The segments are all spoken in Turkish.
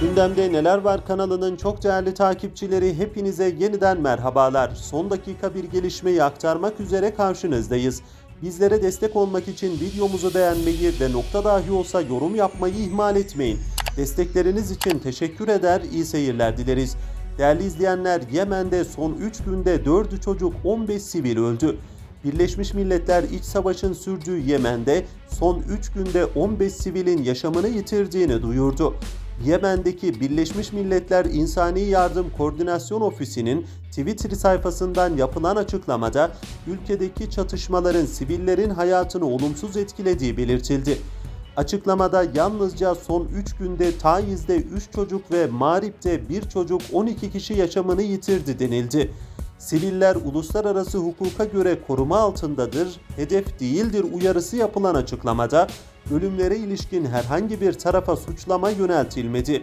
Gündemde Neler Var kanalının çok değerli takipçileri hepinize yeniden merhabalar. Son dakika bir gelişmeyi aktarmak üzere karşınızdayız. Bizlere destek olmak için videomuzu beğenmeyi ve nokta dahi olsa yorum yapmayı ihmal etmeyin. Destekleriniz için teşekkür eder, iyi seyirler dileriz. Değerli izleyenler, Yemen'de son 3 günde 4'ü çocuk 15 sivil öldü. Birleşmiş Milletler iç savaşın sürdüğü Yemen'de son 3 günde 15 sivilin yaşamını yitirdiğini duyurdu. Yemen'deki Birleşmiş Milletler İnsani Yardım Koordinasyon Ofisi'nin Twitter sayfasından yapılan açıklamada ülkedeki çatışmaların sivillerin hayatını olumsuz etkilediği belirtildi. Açıklamada yalnızca son 3 günde Taiz'de 3 çocuk ve Marib'de 1 çocuk 12 kişi yaşamını yitirdi denildi. Siviller uluslararası hukuka göre koruma altındadır, hedef değildir uyarısı yapılan açıklamada ölümlere ilişkin herhangi bir tarafa suçlama yöneltilmedi.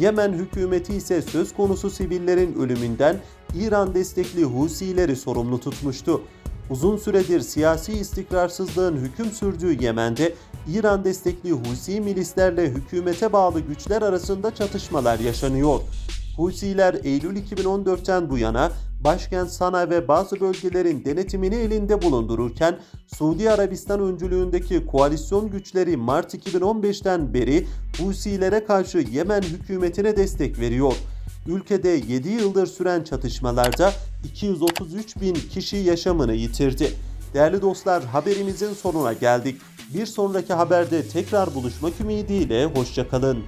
Yemen hükümeti ise söz konusu sivillerin ölümünden İran destekli Husileri sorumlu tutmuştu. Uzun süredir siyasi istikrarsızlığın hüküm sürdüğü Yemen'de İran destekli Husi milislerle hükümete bağlı güçler arasında çatışmalar yaşanıyor. Husiler Eylül 2014'ten bu yana başkent Sana ve bazı bölgelerin denetimini elinde bulundururken Suudi Arabistan öncülüğündeki koalisyon güçleri Mart 2015'ten beri Husilere karşı Yemen hükümetine destek veriyor. Ülkede 7 yıldır süren çatışmalarda 233 bin kişi yaşamını yitirdi. Değerli dostlar haberimizin sonuna geldik. Bir sonraki haberde tekrar buluşmak ümidiyle hoşçakalın.